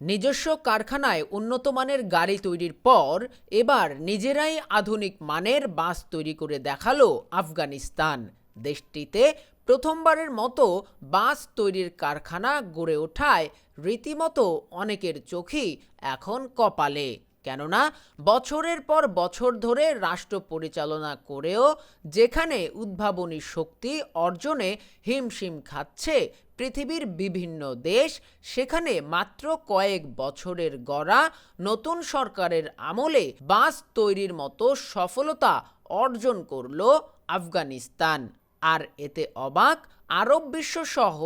নিজস্ব কারখানায় উন্নত মানের গাড়ি তৈরির পর এবার নিজেরাই আধুনিক মানের বাস তৈরি করে দেখাল আফগানিস্তান। দেশটিতে প্রথমবারের মতো বাস তৈরির কারখানা গড়ে ওঠায় রীতিমতো অনেকের চোখই এখন কপালে। কেননা বছরের পর বছর ধরে রাষ্ট্র পরিচালনা করেও যেখানে উদ্ভাবনী শক্তি অর্জনে হিমশিম খাচ্ছে পৃথিবীর বিভিন্ন দেশ, সেখানে মাত্র কয়েক বছরের গড়া নতুন সরকারের আমলে বাস তৈরির মতো সফলতা অর্জন করল আফগানিস্তান। আর এতে অবাক আরব বিশ্বসহ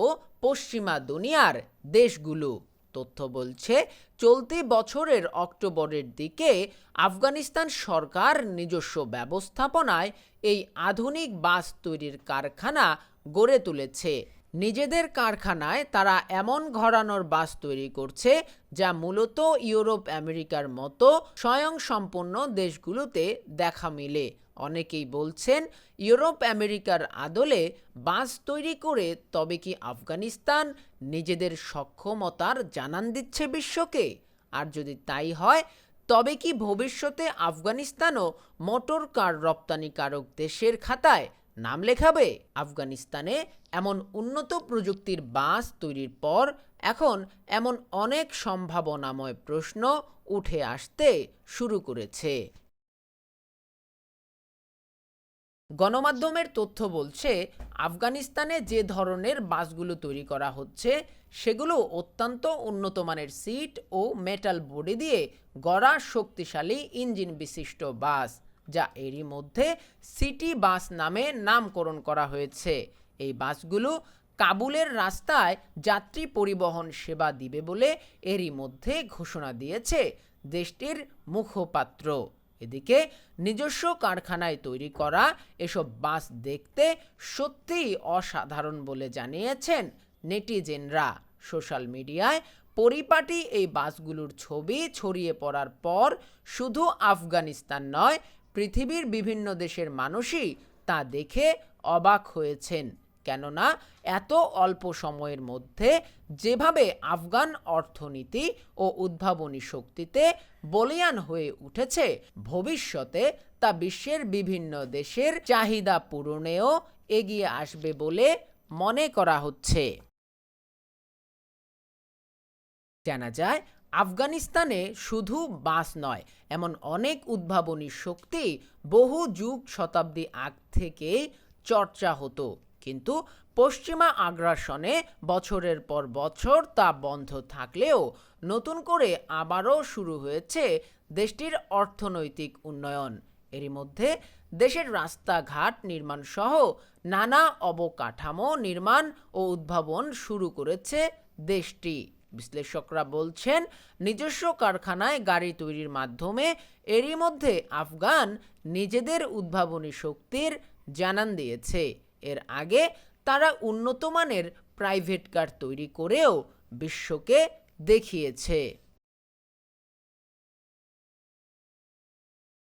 পশ্চিমা দুনিয়ার দেশগুলো। তথ্য বলছে, চলতি বছরের অক্টোবরের দিকে আফগানিস্তান সরকার নিজস্ব ব্যবস্থাপনায় এই আধুনিক বাস তৈরির কারখানা গড়ে তুলেছে। নিজেদের কারখানায় তারা এমন ঘরানোর বাস তৈরি করছে যা মূলত ইউরোপ, আমেরিকার মতো স্বয়ংসম্পন্ন দেশগুলোতে দেখা মিলে। অনেকেই বলছেন, ইউরোপ, আমেরিকার আদলে বাস তৈরি করে তবে কি আফগানিস্তান নিজেদের সক্ষমতার জানান দিচ্ছে বিশ্বকে? আর যদি তাই হয়, তবে কি ভবিষ্যতে আফগানিস্তানও মোটর কার রপ্তানিকারক দেশের খাতায় নাম লেখাবে, আফগানিস্তানে এমন উন্নত প্রযুক্তির বাস তৈরির পর এখন এমন অনেক সম্ভাবনাময় প্রশ্ন উঠে আসতে শুরু করেছে। গণমাধ্যমের তথ্য বলছে, আফগানিস্তানে যে ধরনের বাসগুলো তৈরি করা হচ্ছে, সেগুলো অত্যন্ত উন্নত মানের সিট ও মেটাল বডি দিয়ে গড়া শক্তিশালী ইঞ্জিন বিশিষ্ট বাস। যা এরই মধ্যে সিটি বাস নামে নামকরণ করা হয়েছে। এই বাসগুলো কাবুলের রাস্তায় যাত্রী পরিবহন সেবা দিবে বলে এরই মধ্যে ঘোষণা দিয়েছে দেশটির মুখপাত্র। এদিকে নিজস্ব কারখানায় তৈরি করা এসব বাস দেখতে সত্যিই অসাধারণ বলে জানিয়েছেন নেটিজেনরা। সোশ্যাল মিডিয়ায় পরিপাটি এই বাসগুলোর ছবি ছড়িয়ে পড়ার পর শুধু আফগানিস্তান নয় পৃথিবীর বিভিন্ন দেশের মানুষই তা দেখে অবাক হয়েছেন। কেননা এত অল্প সময়ের মধ্যে যেভাবে আফগান অর্থনীতি ও উদ্ভাবনী শক্তিতে বলিয়ান হয়ে উঠেছে, ভবিষ্যতে তা বিশ্বের বিভিন্ন দেশের চাহিদা পূরণেও এগিয়ে আসবে বলে মনে করা হচ্ছে। জানা যায় আফগানিস্তানে শুধু বাস নয়, এমন অনেক উদ্ভাবনী শক্তি বহু যুগ শতাব্দী আগ থেকেই চর্চা হতো। কিন্তু পশ্চিমা আগ্রাসনে বছরের পর বছর তা বন্ধ থাকলেও নতুন করে আবারও শুরু হয়েছে দেশটির অর্থনৈতিক উন্নয়ন। এরই মধ্যে দেশের রাস্তাঘাট নির্মাণ সহ নানা অবকাঠামো নির্মাণ ও উদ্ভাবন শুরু করেছে দেশটি। বিশ্লেষকরা বলছেন, নিজস্ব কারখানায় গাড়ি তৈরির মাধ্যমে এরই মধ্যে আফগান নিজেদের উদ্ভাবনী শক্তির জানান দিয়েছে। এর আগে তারা উন্নত মানের প্রাইভেট কার তৈরি করেও বিশ্বকে দেখিয়েছে।